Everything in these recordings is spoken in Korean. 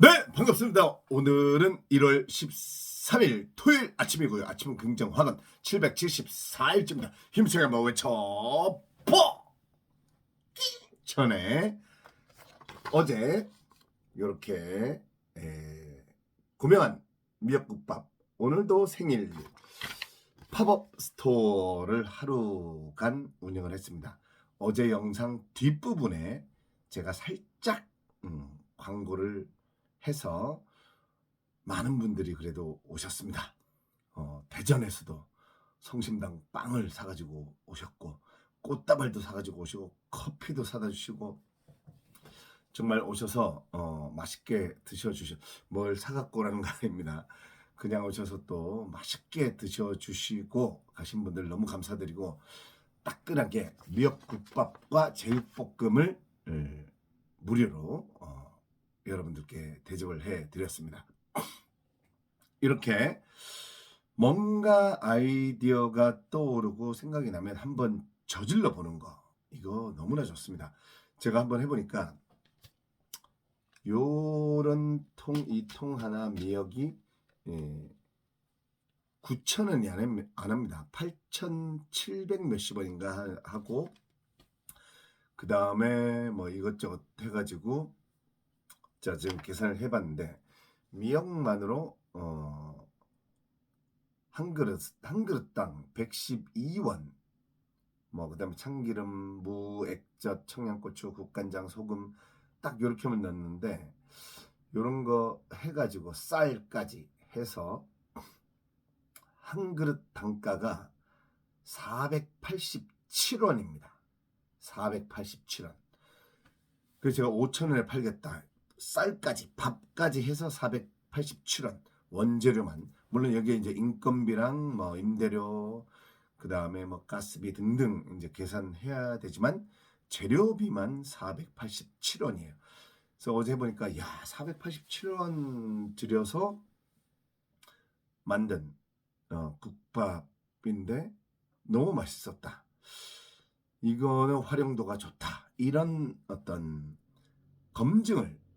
네, 반갑습니다. 오늘은 1월 13일 토요일 아침이고요. 아침은 긍정 화근 774일째입니다. 힘차게 한번 외쳐 보! 전에 어제 이렇게 구매한 미역국밥 오늘도 생일 팝업 스토어를 하루간 운영을 했습니다. 어제 영상 뒷부분에 제가 살짝 음, 광고를 해서 많은 분들이 그래도 오셨습니다. 어, 대전에서도 성심당 빵을 사가지고 오셨고 꽃다발도 사가지고 오시고 커피도 사다 주시고 정말 오셔서 어, 맛있게 드셔주셔 뭘 사갖고 라는 거 아닙니다. 그냥 오셔서 또 맛있게 드셔주시고 가신 분들 너무 감사드리고 따끈하게 미역국밥과 제육볶음을 예, 무료로 어, 여러분들께 대접을 해 드렸습니다. 이렇게 뭔가 아이디어가 떠오르고 생각이 나면 한번 저질러 보는 거 이거 너무나 좋습니다. 제가 한번 해보니까 요런 통 이 통 하나 미역이 예, 9천 원이 안, 합니다. 8,700 몇십 원인가 하- 하고 그 다음에 뭐 이것저것 해가지고 자 지금 계산을 해봤는데 미역만으로 어, 한 그릇 한 그릇당 112원 뭐 그다음에 참기름, 무, 액젓, 청양고추, 국간장, 소금 딱 요렇게 만 넣었는데 요런 거 해가지고 쌀까지 해서 한 그릇 단가가 487원입니다. 487원. 그래서 제가 5천원에 팔겠다. 쌀까지 밥까지 해서 487원 원재료만 물론 여기에 이제 인건비랑 뭐 임대료 그 다음에 뭐 가스비 등등 이제 계산해야 되지만 재료비만 487원이에요. 그래서 어제 해보니까 야 487원 들여서 만든 어, 국밥인데 너무 맛있었다. 이거는 활용도가 좋다. 이런 어떤 검증을 예,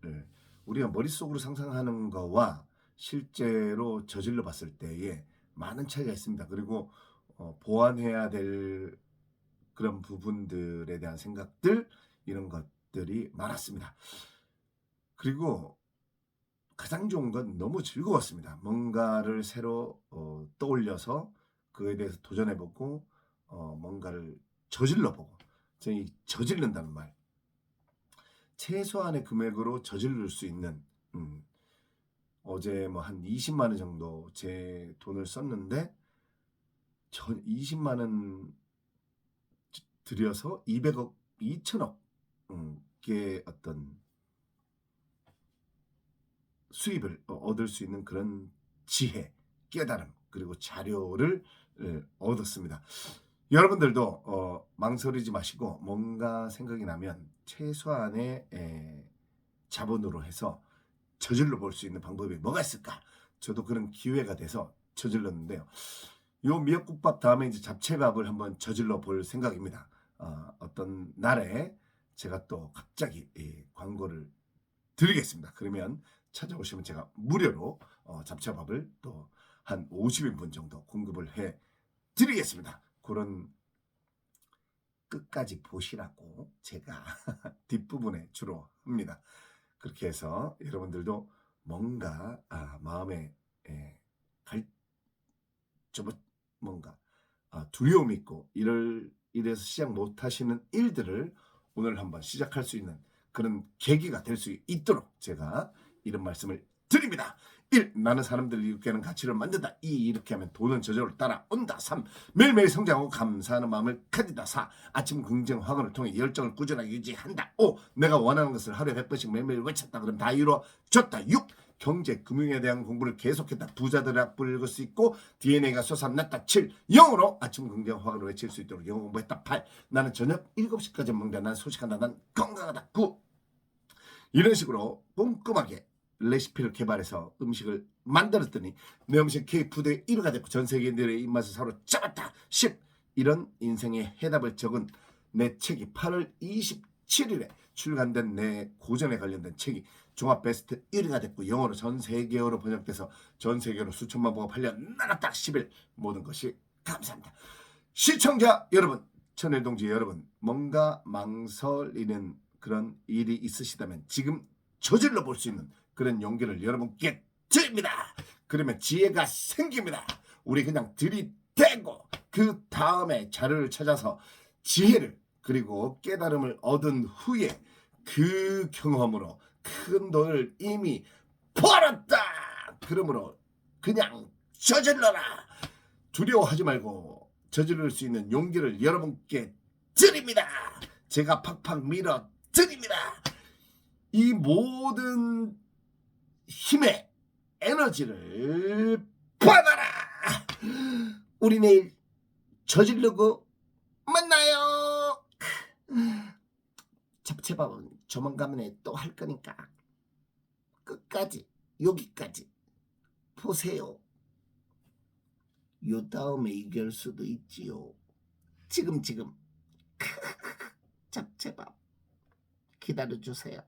우리가 머릿속으로 상상하는 거와 실제로 저질러 봤을 때에 많은 차이가 있습니다. 그리고 어, 보완해야 될 그런 부분들에 대한 생각들 이런 것들이 많았습니다. 그리고 가장 좋은 건 너무 즐거웠습니다. 뭔가를 새로 어, 떠올려서 그에 대해서 도전해보고 어, 뭔가를 저질러보고 저희 저질른다는 말 최소한의 금액으로 저지를 수 있는 음, 어제 뭐 한 20만 원 정도 제 돈을 썼는데 저 20만 원 들여서 200억, 2천억 음, 의 어떤 수입을 어, 얻을 수 있는 그런 지혜, 깨달음 그리고 자료를 예, 얻었습니다. 여러분들도 어, 망설이지 마시고 뭔가 생각이 나면 최소한의 에, 자본으로 해서 저질러 볼 수 있는 방법이 뭐가 있을까? 저도 그런 기회가 돼서 저질렀는데요. 요 미역국밥 다음에 이제 잡채밥을 한번 저질러 볼 생각입니다. 어, 어떤 날에 제가 또 갑자기 이 광고를 드리겠습니다. 그러면 찾아오시면 제가 무료로 어, 잡채밥을 또 한 50인분 정도 공급을 해 드리겠습니다. 그런 끝까지 보시라고 제가 뒷부분에 주로 합니다. 그렇게 해서 여러분들도 뭔가 아, 마음에 예, 갈, 좀 뭔가 아, 두려움 있고 이를 이래서 시작 못 하시는 일들을 오늘 한번 시작할 수 있는 그런 계기가 될 수 있도록 제가 이런 말씀을 드립니다. 1. 나는 사람들을 이롭게 하는 가치를 만든다. 2. 이렇게 하면 돈은 저절로 따라온다. 3. 매일매일 성장하고 감사하는 마음을 가진다. 4. 아침 긍정 확언을 통해 열정을 꾸준하게 유지한다. 5. 내가 원하는 것을 하루에 100번씩 매일매일 외쳤다. 그럼 다 이루어졌다. 6. 경제, 금융에 대한 공부를 계속했다. 부자들의 악보를 읽을 수 있고 DNA가 솟아났다. 7. 영어로 아침 긍정 확언을 외칠 수 있도록 영어 공부했다. 8. 나는 저녁 7시까지 먹는다. 난 소식한다. 난 건강하다. 9. 이런 식으로 꼼꼼하게 레시피를 개발해서 음식을 만들었더니 내 음식 K푸드의 1위가 됐고 전 세계인들의 입맛을 사로잡았다. 10. 이런 인생의 해답을 적은 내 책이 8월 27일에 출간된 내 고전에 관련된 책이 종합 베스트 1위가 됐고 영어로 전 세계어로 번역돼서 전 세계로 수천만 부가 팔려 나갔다 10일 모든 것이 감사합니다. 시청자 여러분, 천일동지 여러분, 뭔가 망설이는 그런 일이 있으시다면 지금 저질러 볼 수 있는 그런 용기를 여러분께 드립니다. 그러면 지혜가 생깁니다. 우리 그냥 들이대고 그 다음에 자료를 찾아서 지혜를 그리고 깨달음을 얻은 후에 그 경험으로 큰 돈을 이미 벌었다. 그러므로 그냥 저질러라. 두려워하지 말고 저지를 수 있는 용기를 여러분께 드립니다. 제가 팍팍 밀어 드립니다. 이 모든 힘의 에너지를 받아라. 우리 내일 저지르고 만나요. 잡채밥은 조만간에 또 할 거니까 끝까지 여기까지 보세요. 요 다음에 이길 수도 있지요. 지금 지금 잡채밥 기다려 주세요.